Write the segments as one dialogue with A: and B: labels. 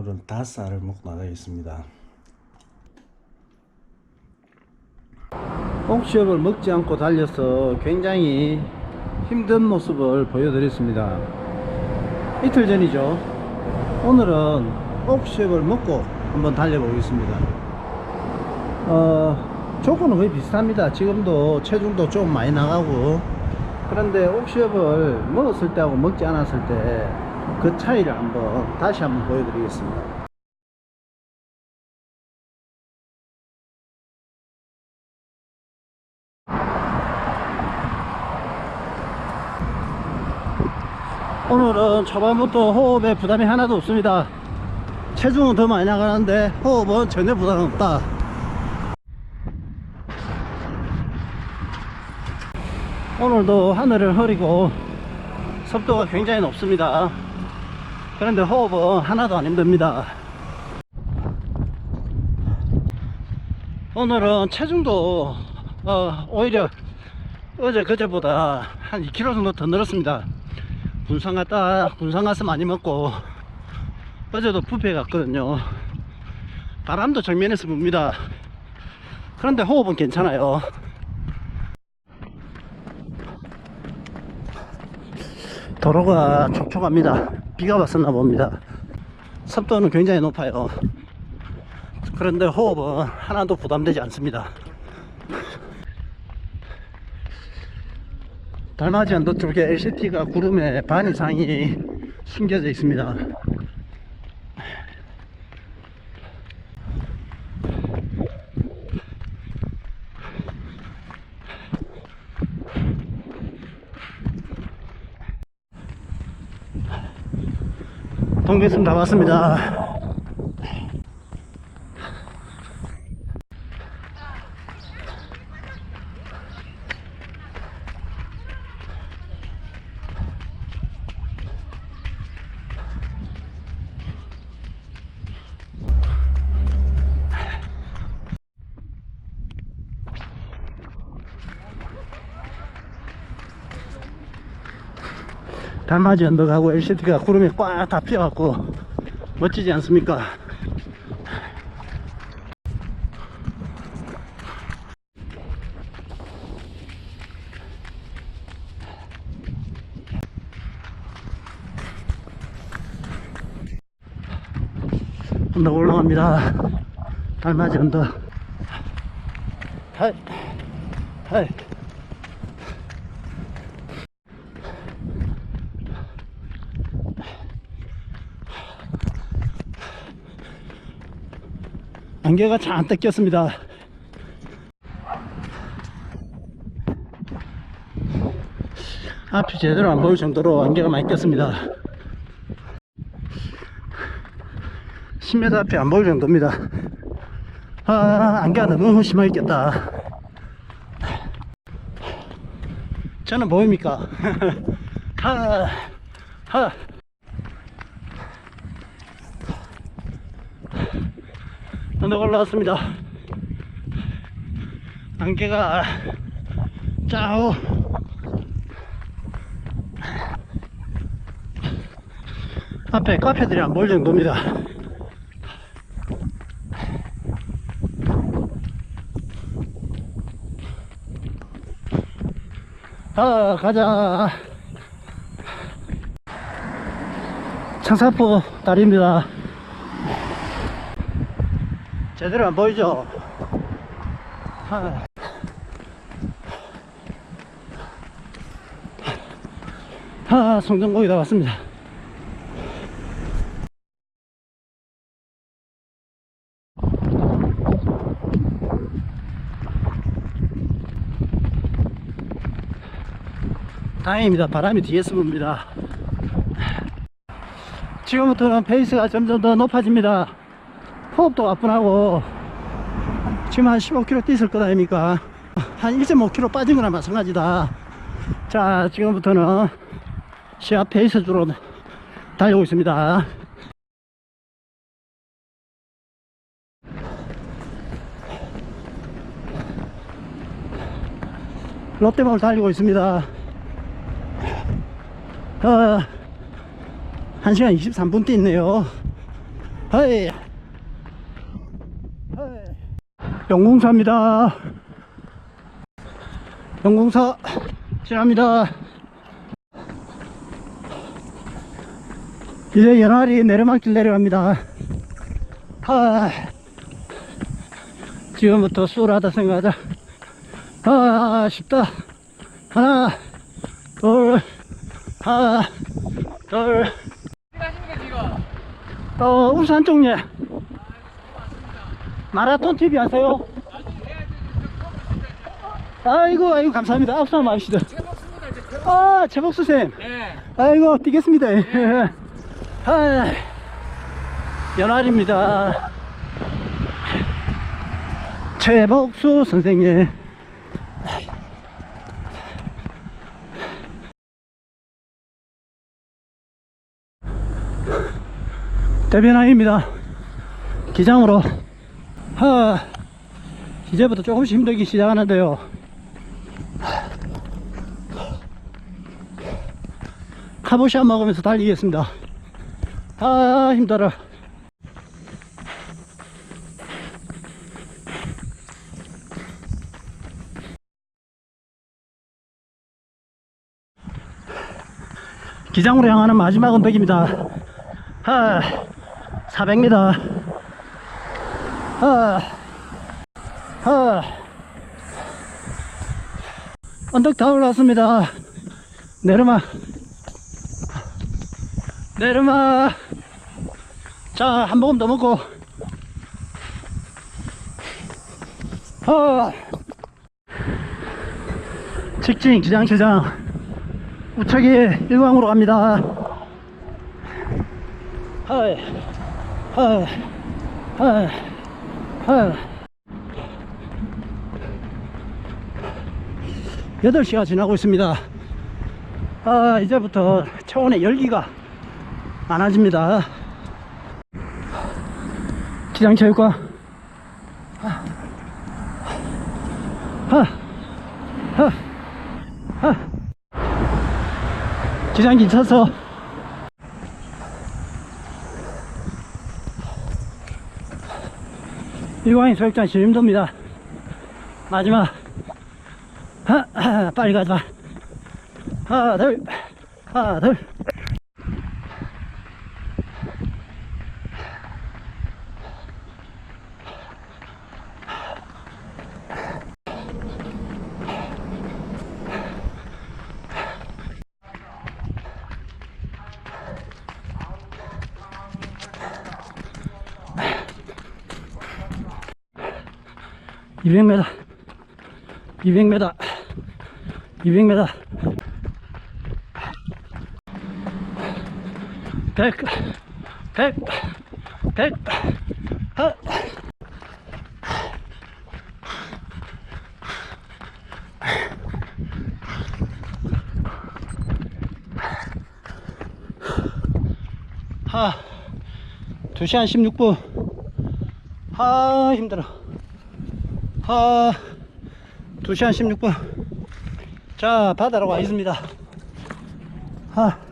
A: 오늘은 닭살을 먹고 나가겠습니다. 옥시업을 먹지 않고 달려서 굉장히 힘든 모습을 보여드렸습니다. 이틀 전이죠. 오늘은 옥시업을 먹고 한번 달려보겠습니다. 어, 조건은 거의 비슷합니다. 지금도 체중도 좀 많이 나가고 그런데 옥시업을 먹었을 때하고 먹지 않았을 때 그 차이를 한번 다시 한번 보여드리겠습니다. 오늘은 초반부터 호흡에 부담이 하나도 없습니다. 체중은 더 많이 나가는데 호흡은 전혀 부담 없다. 오늘도 하늘을 흐리고 습도가 굉장히 높습니다. 그런데 호흡은 하나도 안 힘듭니다. 오늘은 체중도 어, 오히려 어제 그제보다 한 2kg 정도 더 늘었습니다. 군산 갔다 군산 가서 많이 먹고 어제도 뷔페 갔거든요. 바람도 정면에서 붑니다. 그런데 호흡은 괜찮아요. 도로가 촉촉합니다. 비가 왔었나 봅니다. 습도는 굉장히 높아요. 그런데 호흡은 하나도 부담되지 않습니다. 달맞이 언덕 쪽에 LCT가 구름의 반 이상이 숨겨져 있습니다. 동백섬 다 왔습니다. 달맞이 언덕하고 LCT가 구름에 꽉 다 피어갖고 멋지지 않습니까? 언덕 올라갑니다. 달맞이 언덕. 하이, 하이. 안개가 잔뜩 꼈습니다. 앞이 제대로 안 보일 정도로 안개가 많이 꼈습니다. 10m 앞이 안 보일 정도입니다. 아, 안개가 너무 심하게 꼈다. 저는 보입니까? 하, 하. 언덕 올라왔습니다. 안개가 짜오. 앞에 카페들이 안 보일 정도입니다. 아, 가자. 창사포 다리입니다. 제대로 안 보이죠? 하. 하, 송정고기 다 왔습니다. 다행입니다. 바람이 뒤에서 붑니다. 지금부터는 페이스가 점점 더 높아집니다. 호흡도 가뿐하고. 지금 한 15km 뛰었을 거다 아닙니까? 한 1.5km 빠진 거나 마찬가지다. 자 지금부터는 시합 페이스 주로 달리고 있습니다. 롯데마을 달리고 있습니다. 어, 1시간 23분 뛰네요. 하이 하이 영공사입니다. 영공사 지납니다. 이제 연활이 내려막길 내려갑니다. 하 지금부터 쏠하다 생각하자. 아 쉽다. 하나 둘 하나 둘 어, 울산 쪽에 마라톤 TV 하세요? 아이고, 아이고, 감사합니다. 앞서 마시다. 아, 최복수 쌤.
B: 네.
A: 아이고, 뛰겠습니다. 아, 연활입니다. 최복수 선생님. 대변아입니다. 기장으로 하, 이제부터 조금씩 힘들기 시작하는데요. 카보샤 먹으면서 달리겠습니다. 아 힘들어. 기장으로 향하는 마지막 언덕입니다. 하, 400m. 하, 하. 언덕 다 올라왔습니다. 내려마. 내려마. 자, 한 모금 더 먹고. 하. 직진 기장체장. 우측이 일광으로 갑니다. 하이, 하이, 하이. 8시가 지나고 있습니다. 아, 이제부터 체온의 열기가 많아집니다. 하, 하, 하, 하. 기장기 쳐서 일광인 소액장 진림도입니다. 마지막 하, 하, 빨리 가자. 하나 둘 하나 둘 200m 200m 200m 100 100 100 하. 하. 2시간 16분. 하 힘들어 하 2시간 16분. 자 바다로 와 있습니다. 하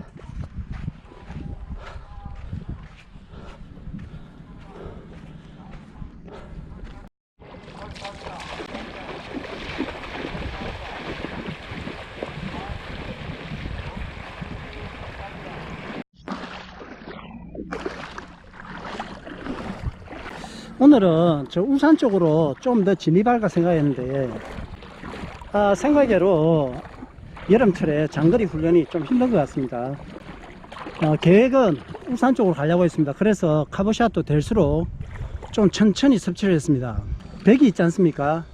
A: 오늘은 저 우산 쪽으로 좀 더 진입할까 생각했는데 아, 생각외로 여름철에 장거리 훈련이 좀 힘든 것 같습니다. 어, 계획은 우산 쪽으로 가려고 했습니다. 그래서 카보샷도 될수록 좀 천천히 섭취를 했습니다. 백이 있지 않습니까?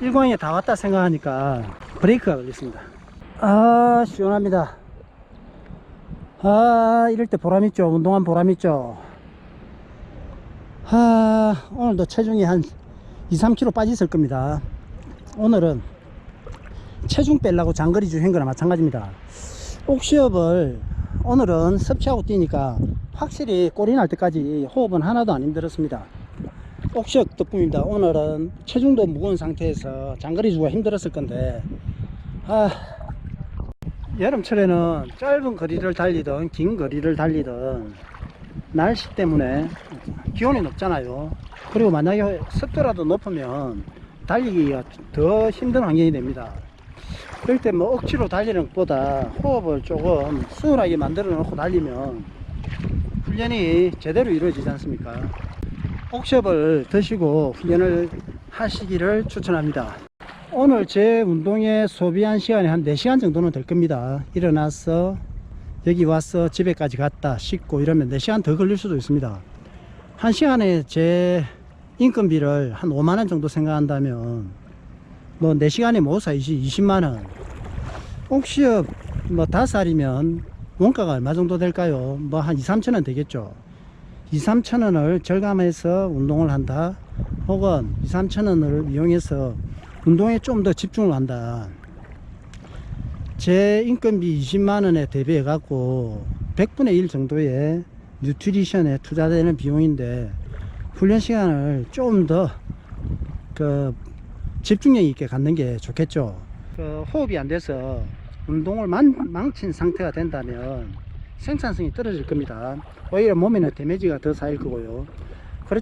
A: 일광에 다 왔다 생각하니까 브레이크가 걸렸습니다. 아 시원합니다. 아 이럴 때 보람있죠. 운동한 보람있죠 하, 오늘도 체중이 한 2, 3kg 빠졌을 겁니다. 오늘은 체중 빼려고 장거리 주행 거나 마찬가지입니다. 옥시업을 오늘은 섭취하고 뛰니까 확실히 꼴이 날 때까지 호흡은 하나도 안 힘들었습니다. 옥시업 덕분입니다. 오늘은 체중도 무거운 상태에서 장거리 주가 힘들었을 건데, 아, 여름철에는 짧은 거리를 달리든 긴 거리를 달리든 날씨 때문에 기온이 높잖아요. 그리고 만약에 습도라도 높으면 달리기가 더 힘든 환경이 됩니다. 그럴 때 뭐 억지로 달리는 것보다 호흡을 조금 수월하게 만들어 놓고 달리면 훈련이 제대로 이루어지지 않습니까? 옥숍을 드시고 훈련을 하시기를 추천합니다. 오늘 제 운동에 소비한 시간이 한 4시간 정도는 될 겁니다. 일어나서 여기 와서 집에까지 갔다 씻고 이러면 4시간 더 걸릴 수도 있습니다. 한 시간에 제 인건비를 한 5만원 정도 생각한다면 뭐 4시간에 못 사이시 20 만원 옥시업 뭐 5살이면 원가가 얼마 정도 될까요? 뭐 한 2, 3천원 되겠죠. 2, 3천원을 절감해서 운동을 한다 혹은 2, 3천원을 이용해서 운동에 좀 더 집중을 한다 제 인건비 20만원에 대비해 갖고 100분의 1 정도의 뉴트리션에 투자되는 비용인데 훈련 시간을 좀 더 그 집중력 있게 갖는 게 좋겠죠. 그 호흡이 안 돼서 운동을 만, 망친 상태가 된다면 생산성이 떨어질 겁니다. 오히려 몸에는 데미지가 더 쌓일 거고요. 그렇,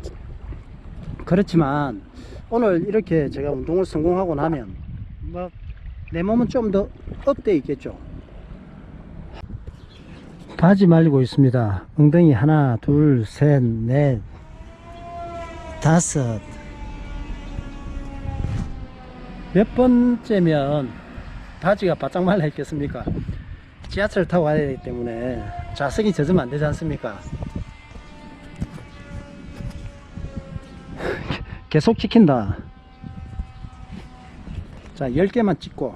A: 그렇지만 오늘 이렇게 제가 운동을 성공하고 나면 막 내 몸은 좀 더 업돼 있겠죠. 바지 말리고 있습니다. 엉덩이 하나, 둘, 셋, 넷, 다섯. 몇 번째면 바지가 바짝 말라 있겠습니까? 지하철 타고 가야 되기 때문에 자석이 젖으면 안 되지 않습니까? 계속 찍힌다. 자, 10개만 찍고.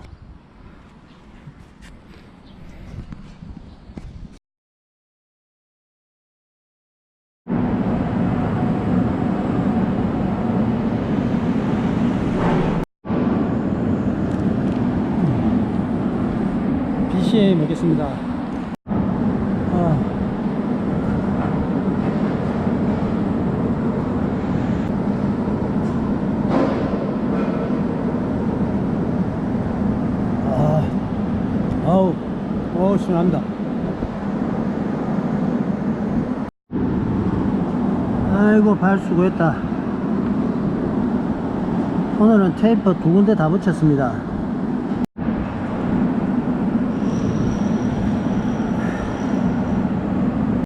A: BCA 먹겠습니다. 아. 아, 아우, 어우, 시원합니다. 아이고, 발 수고했다. 오늘은 테이프 두 군데 다 붙였습니다.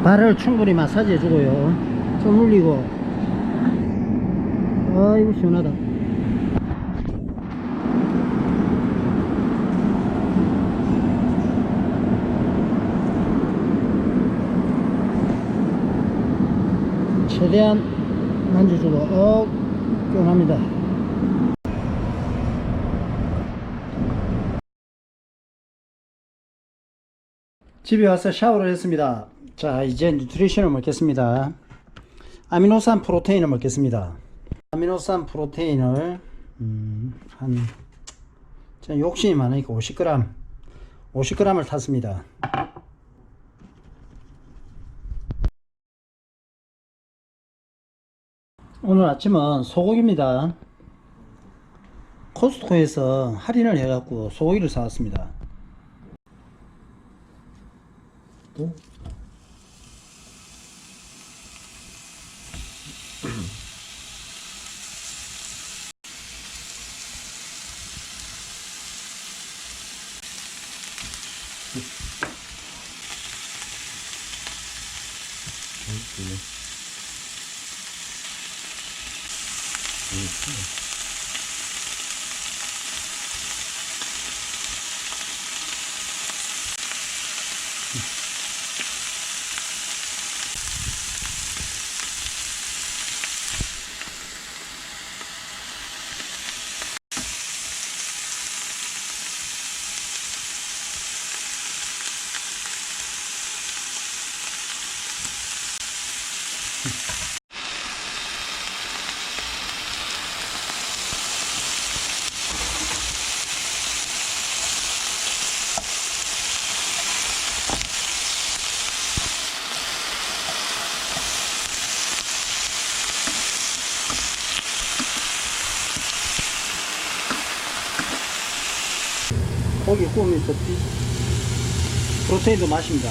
A: 발을 충분히 마사지 해주고요. 좀 올리고. 아이고, 시원하다. 최대한 만져주고 어 시원합니다. 집에 와서 샤워를 했습니다. 자 이제 뉴트리션을 먹겠습니다. 아미노산 프로테인을 먹겠습니다. 아미노산 프로테인을 음, 한 욕심이 많으니까 50g 50g을 탔습니다 오늘 아침은 소고기입니다. 코스트코에서 할인을 해갖고 소고기를 사왔습니다. 또? 고기 구우면서 비- 프로테인도 마십니다.